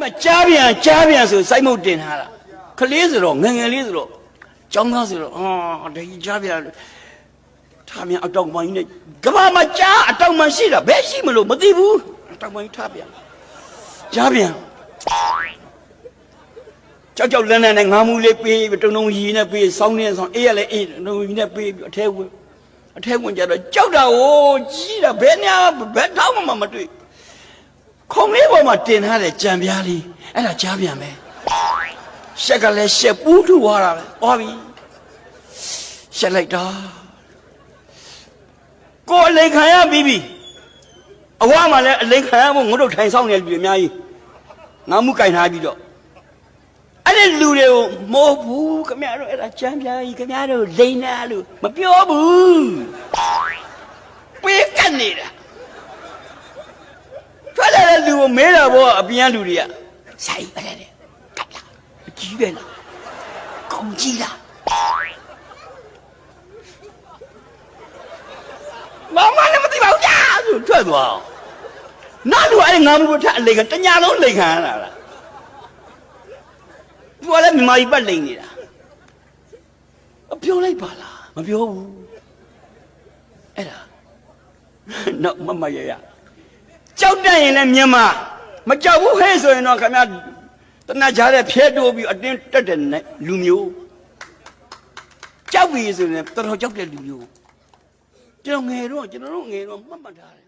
မှာကြားပြန်ကြားပြန်ဆိုစိုက်မုတ်တင်ထားတာခလေးဆိုတော့ငယ်ငယ်လေးဆိုတော့ကျောင်းသားဆိုတော့အာတကြီးကြားပြန်ထားမြန်အတောက်မိုင်းနဲ့ကဘာမှာကြားအတောက်မှရှိတာဘယ်ရှိမလို့မသိဘူးအတောက်မိုင်းထားပြန်ကြားပြန်ကြောက်ကြောက်လန်းလန်းနဲ့ငါးမူလေးပေးပြီးတုံတုံရီနဲ့ပေးစောင်းနေဆောင်အေးရလဲအေးတုံတုံရီနဲ့ပေးပြီးအထဲဝင်အထဲဝင်ကြတော့ကြောက်တာဟိုကြီးတာဘယ်ညာဘယ်တော့မှမတွေ့ ခုံလေးပေါ်မှာတင်ထားတဲ့ကြံပြားလေးအဲ့ဒါကြားပြန်မယ်ရှက်ကလည်းရှက်ပူးထူသွားတာပဲဟောပြီရှက်လိုက်တာကိုယ်အလိန်ခံရပြီးပြီအဝမှာလည်းအလိန်ခံရဖို့ငုတ်တို့ထိုင်ဆောင်နေလူတွေအများကြီးငါမှုကင်ထားပြီးတော့အဲ့ဒီလူတွေကိုမဟုတ်ဘူးခမရတို့အဲ့ဒါကြံပြားကြီးခမရတို့လိန်နာလို့မပြောဘူးပေးကတ်နေတာထွက်လာ တဲ့လူကိုမဲတာဘောအပြန်လူတွေကဆိုင်ပဲတဲ့ကတ်လာအကြီးပဲလားကောင်းကြီးလားမမလည်းမသိပါဘူးကြာဆိုထွက်သွားအောင်နောက်လူအဲ့ဒီငါမဘူးထအလိန်ကတညာလုံးလိန်ခံရတာလားသူကလည်းမြမကြီးပတ်လိန်နေတာအပြောလိုက်ပါလားမပြောဘူးအဲ့ဒါနောက်မမရရ ကြောက်တတ်ရင်လည်းမြန်မာမကြောက်ဘူးဟဲ့ဆိုရင်တော့ခင်ဗျာတနတ်ကြားတဲ့ဖျဲတိုးပြီးအတင်းတက်တဲ့နဲ့လူမျိုးကြောက်ပြီဆိုရင်တော်တော်ကြောက်တဲ့လူမျိုးကျွန်တော်ငယ်တော့ကျွန်တော်တို့ငယ်တော့မှတ်မှတ်ထားတယ်